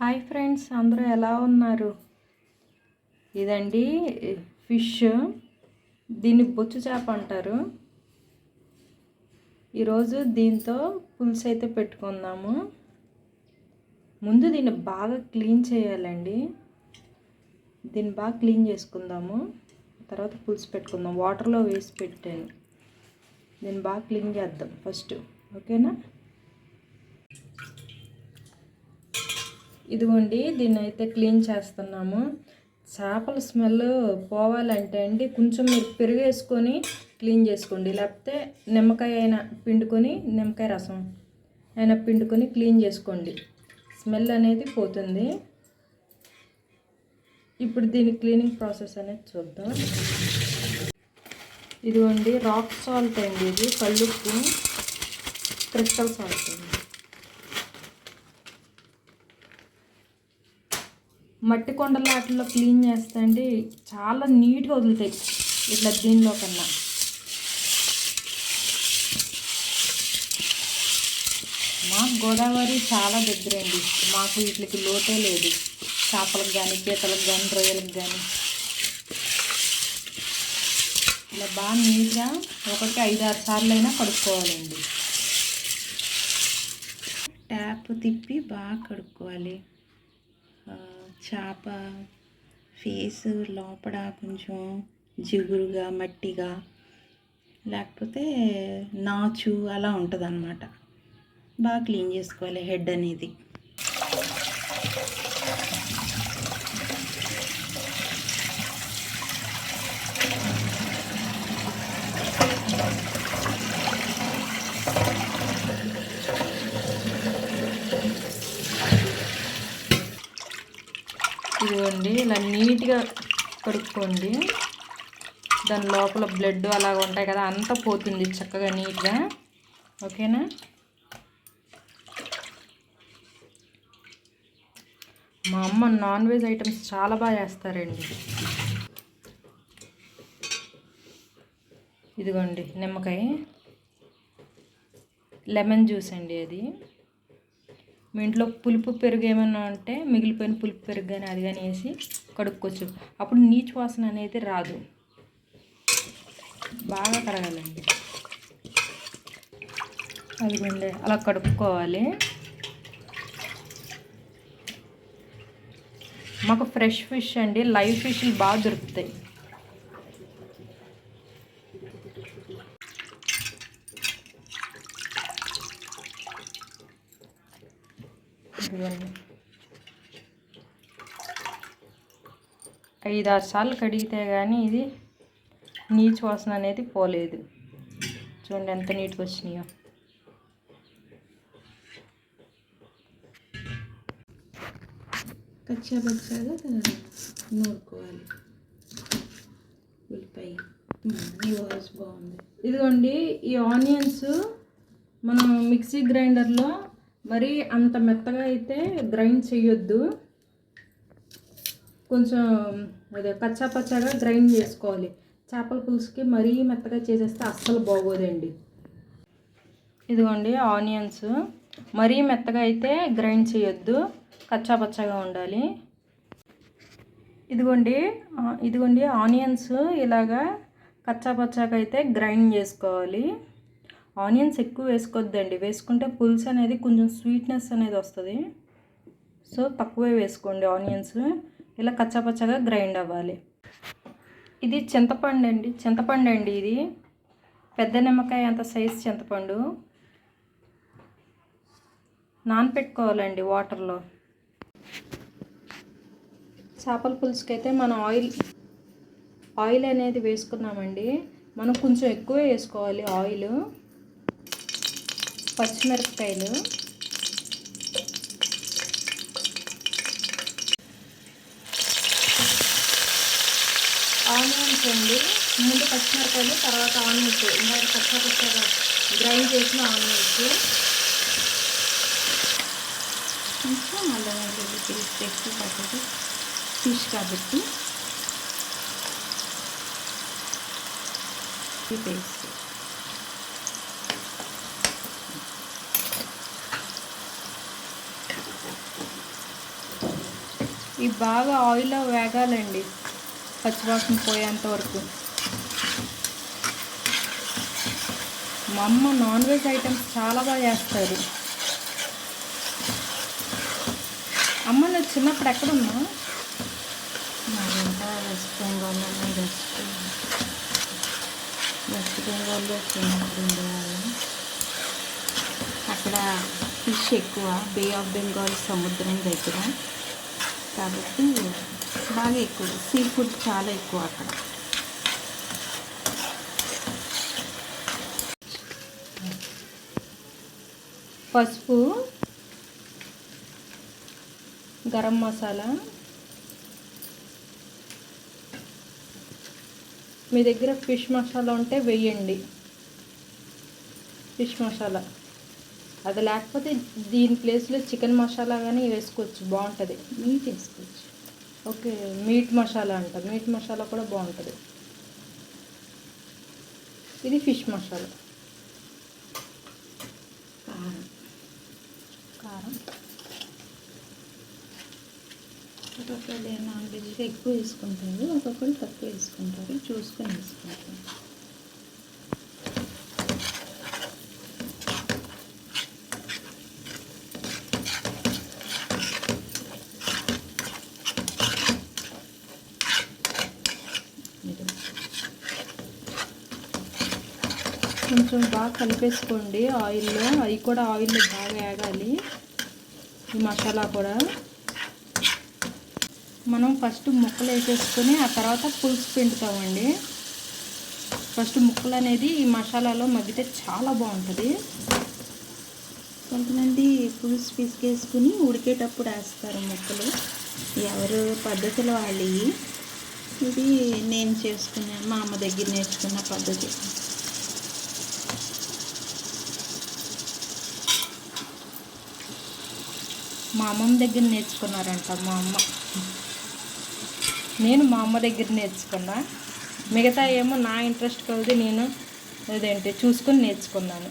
Hi friends అందరూ ఎలా ఉన్నారు? ఇదండి ఫిష్. దీన్ని బొచ్చు చేప అంటారు. ఈరోజు దీంతో పులుసు అయితే పెట్టుకుందాము. ముందు దీన్ని బాగా క్లీన్ చేయాలండి. దీన్ని బాగా క్లీన్ చేసుకుందాము. తర్వాత పులుసు పెట్టుకుందాం. వాటర్లో వేసి పెట్టాను. దీన్ని బాగా క్లీన్ చేద్దాం ఫస్ట్ ఓకేనా? ఇదిగోండి దీన్ని అయితే క్లీన్ చేస్తున్నాము. చేపల స్మెల్ పోవాలంటే అండి కొంచెం మీరు పెరుగు వేసుకొని క్లీన్ చేసుకోండి. లేకపోతే నిమ్మకాయ అయినా పిండుకొని నిమ్మకాయ రసం అయినా పిండుకొని క్లీన్ చేసుకోండి. స్మెల్ అనేది పోతుంది. ఇప్పుడు దీని క్లీనింగ్ ప్రాసెస్ అనేది చూద్దాం. ఇదిగోండి రాక్ సాల్ట్ అండి ఇది కళ్ళుప్పు క్రిస్టల్ సాల్ట్ అండి. మట్టి కొండల వాటిలో క్లీన్ చేస్తే అండి చాలా నీట్గా వదులుతాయి. ఇట్లా దీనిలో కన్నా. మాకు గోదావరి చాలా దగ్గరండి మాకు వీటికి లోటే లేదు. చేపలకు కానీ పీతలకు కానీ రొయ్యలకు కానీ ఇలా బాగా నీట్గా ఒకటి ఐదు ఆరు సార్లు అయినా కడుక్కోవాలండి. ట్యాప్ తిప్పి బాగా కడుక్కోవాలి. చేప ఫేస్ లోపల కొంచెం జిగురుగా మట్టిగా లేకపోతే నాచు అలా ఉంటుంది అన్నమాట బాగా క్లీన్ చేసుకోవాలి హెడ్ అనేది. ఇదిగోండి ఇలా నీట్గా కడుక్కోండి. దాని లోపల బ్లడ్ అలాగ ఉంటాయి కదా అంతా పోతుంది చక్కగా నీట్గా. ఓకేనా? మా అమ్మ నాన్ వెజ్ ఐటమ్స్ చాలా బాగా చేస్తారండి. ఇదిగోండి నిమ్మకాయ. లెమన్ జ్యూస్ అండి అది. మీ ఇంట్లో పులుపు పెరుగు ఏమైనా ఉంటే మిగిలిపోయిన పులుపు పెరుగు కానీ అది కానీ వేసి కడుక్కోవచ్చు. అప్పుడు నీచు వాసన అనేది రాదు. బాగా కడగాలండి అదిగోండి అలా కడుక్కోవాలి. మాకు ఫ్రెష్ ఫిష్ అండి. లైవ్ ఫిష్లు బాగా దొరుకుతాయి. ఇవన్నీ ఐదు ఆరు సార్లు కడిగితే కానీ ఇది నీచు వాసన అనేది పోలేదు. చూడండి ఎంత నీట్గా వచ్చినాయో. కచ్చా పచ్చాగా నూరుకోవాలి. ఉల్లిపాయ. వాయిస్ బాగుంది. ఇదిగోండి ఈ ఆనియన్స్ మనం మిక్సీ గ్రైండర్లో మరీ అంత మెత్తగా అయితే గ్రైండ్ చేయొద్దు. కొంచెం అదే కచ్చా పచ్చాగా గ్రైండ్ చేసుకోవాలి. చేపల పులుసుకి మరీ మెత్తగా చేసేస్తే అస్సలు బాగోదండి. ఇదిగోండి ఆనియన్స్. మరీ మెత్తగా అయితే గ్రైండ్ చేయొద్దు. కచ్చా పచ్చగా ఉండాలి. ఇదిగోండి ఇదిగోండి ఆనియన్స్ ఇలాగా కచ్చా పచ్చాగా అయితే గ్రైండ్ చేసుకోవాలి. ఆనియన్స్ ఎక్కువ వేసుకోవద్దండి వేసుకుంటే పులుసు అనేది కొంచెం స్వీట్నెస్ అనేది వస్తుంది. సో తక్కువే వేసుకోండి ఆనియన్స్. ఇలా కచ్చాపచ్చగా గ్రైండ్ అవ్వాలి. ఇది చింతపండు అండి. చింతపండు అండి ఇది. పెద్ద నిమ్మకాయ అంత సైజ్ చింతపండు. నానపెట్టుకోవాలండి వాటర్లో. చేపల పులుసుకి అయితే మనం ఆయిల్ ఆయిల్ అనేది వేసుకున్నామండి. మనం కొంచెం ఎక్కువే వేసుకోవాలి ఆయిల్. పచ్చిమిరపకాయలు. ఆనియన్స్ అండి ముందు పచ్చిమిరపకాయలు తర్వాత ఆనియన్స్. ఇందాక పచ్చ పచ్చగా గ్రైండ్ చేసిన ఆనియన్స్. కొంచెం అల్లం వెల్లుల్లి పేస్ట్ ఎక్కువ పడుతుంది ఫిష్ కాబట్టి. ఈ పేస్ట్. ఇవి బాగా ఆయిల్లో వేగాలండి. పచ్చివాసన పోయేంత వరకు. మా అమ్మ నాన్ వెజ్ ఐటమ్స్ చాలా బాగా చేస్తారు. అమ్మ నువ్వు చిన్నప్పుడు ఎక్కడున్నా మరింత వెస్ట్ బెంగాల్లో వెస్ట్ వెస్ట్ బెంగాల్లో చిన్నప్పుడు ఉండేవాళ్ళం. అక్కడ ఫిష్ ఎక్కువ బే ఆఫ్ బెంగాల్ సముద్రం దగ్గర. కాబట్టి బాగా ఎక్కువ. సీ ఫుడ్ చాలా ఎక్కువ అక్కడ. పసుపు గరం మసాలా. మీ దగ్గర ఫిష్ మసాలా ఉంటే వెయ్యండి ఫిష్ మసాలా. అది లేకపోతే దీని ప్లేస్లో చికెన్ మసాలా కానీ వేసుకోవచ్చు బాగుంటుంది. మీట్ వేసుకోవచ్చు. ఓకే మీట్ మసాలా అంట. మీట్ మసాలా కూడా బాగుంటుంది. ఇది ఫిష్ మసాలా. కారం. కారం. ఒక్కొక్కరు నాన్ వెజ్గా ఎక్కువ వేసుకుంటారు ఒక్కొక్కరు తక్కువ వేసుకుంటారు చూసుకొని వేసుకుంటారు ఇది కొంచెం బాగా కలిపేసుకోండి. ఆయిల్లో అవి కూడా ఆయిల్లో బాగా వేగాలి. ఈ మసాలా కూడా. మనం ఫస్ట్ ముక్కలు వేసేసుకొని ఆ తర్వాత పులుసు పిండుతామండి. ఫస్ట్ ముక్కలు అనేది ఈ మసాలాలో మగ్గితే చాలా బాగుంటుంది. కొంతమంది పులుసు పిసికేసుకుని ఉడికేటప్పుడు వేస్తారు ముక్కలు. ఎవరు పద్ధతులు వాళ్ళు ఇది నేను చేసుకున్న మా అమ్మ దగ్గర నేర్చుకున్న పద్ధతి. మా అమ్మమ్మ దగ్గర నేర్చుకున్నారంట మా అమ్మ. నేను మా అమ్మ దగ్గర నేర్చుకున్నా. మిగతా ఏమో నా ఇంట్రెస్ట్ కలిసి నేను అదేంటి చూసుకొని నేర్చుకున్నాను.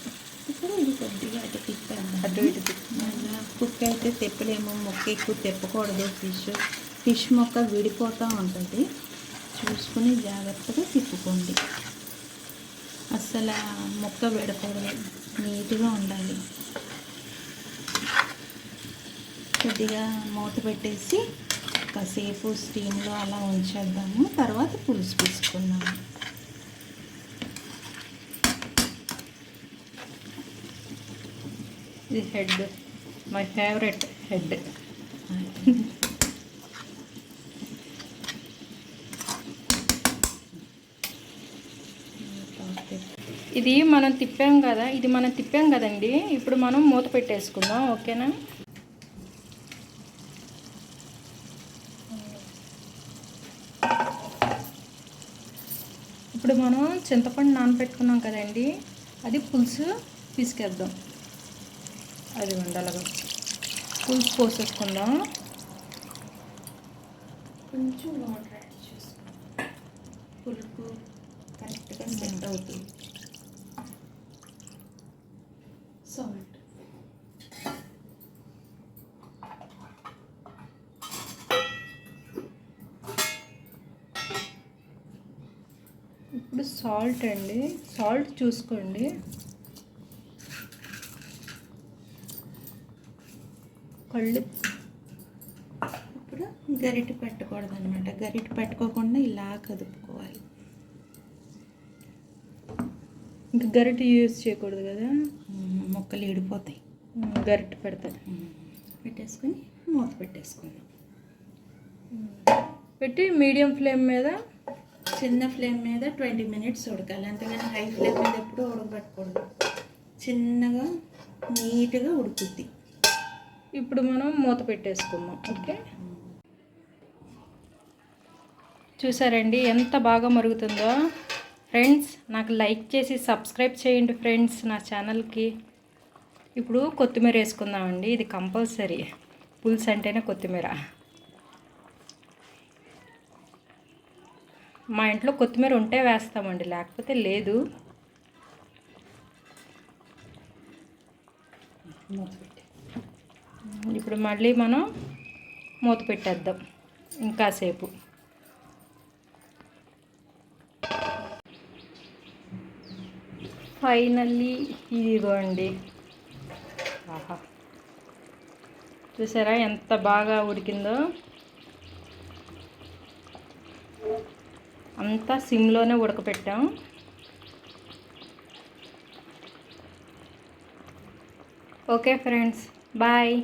ఇప్పుడు కొద్దిగా అటు తిప్పాను అటు ఇటు. మళ్ళా కుక్ అయితే తెప్పలేము మొక్క ఎక్కువ తెప్పకూడదు ఫిష్ ఫిష్ మొక్క విడిపోతూ ఉంటుంది. చూసుకుని జాగ్రత్తగా తిప్పుకోండి. అస్సలు మొక్క విడకూడదు. నీట్గా ఉండాలి. కొద్దిగా మూత పెట్టేసి కాసేపు స్టీమ్లో అలా ఉంచేద్దాము. తర్వాత పులుసు తీసుకుందాము. ఇది హెడ్. My favourite head. ఇది మనం తిప్పాం కదా ఇది మనం తిప్పాం కదండి. ఇప్పుడు మనం మూత పెట్టేసుకుందాం ఓకేనా? ఇప్పుడు మనం చింతపండు నానబెట్టుకున్నాం కదండి అది పులుసు పిసికేద్దాం అది ఉండాలగా పులుసు పోసేసుకుందాం. కొంచెం వాటర్ యాడ్ చేసుకో పులుపు కరెక్ట్గా సెట్ అవుతుంది సాల్ట్ ఇప్పుడు సాల్ట్ అండి. సాల్ట్ చూసుకోండి. కళ్ళు ఇప్పుడు గరిటె పెట్టకూడదు అనమాట గరిటె పెట్టుకోకుండా ఇలా కదుపుకోవాలి. ఇంకా గరిటె యూజ్ చేయకూడదు కదా? ముక్కలు ఈడిపోతాయి ఉమ్, గరిటె పెడతాను మ్మ్. పెట్టేసుకొని మూత పెట్టేసుకుందాం. పెట్టి మీడియం ఫ్లేమ్ మీద చిన్న ఫ్లేమ్ మీద ట్వంటీ మినిట్స్ ఉడకాలి. అంతేగాని హై ఫ్లేమ్ మీద ఎప్పుడూ ఉడకబెట్టకూడదు చిన్నగా నీట్గా ఉడుకుద్ది. ఇప్పుడు మనం మూత పెట్టేసుకుందాం. ఓకే? చూసారండి ఎంత బాగా మరుగుతుందో? ఫ్రెండ్స్ నాకు లైక్ చేసి సబ్స్క్రైబ్ చేయండి ఫ్రెండ్స్ నా ఛానల్కి. ఇప్పుడు కొత్తిమీర వేసుకుందామండి. ఇది కంపల్సరీ. పులుసు అంటేనే కొత్తిమీర. మా ఇంట్లో కొత్తిమీర ఉంటే వేస్తామండి లేకపోతే లేదు. ఇప్పుడు మళ్ళీ మనం మూత పెట్టేద్దాం ఇంకాసేపు. ఫైనల్లీ ఇదిగోండి. ఆహా. చూసారా ఎంత బాగా ఉడికిందో? అంతా సిమ్లోనే ఉడకపెట్టాం. Okay friends bye.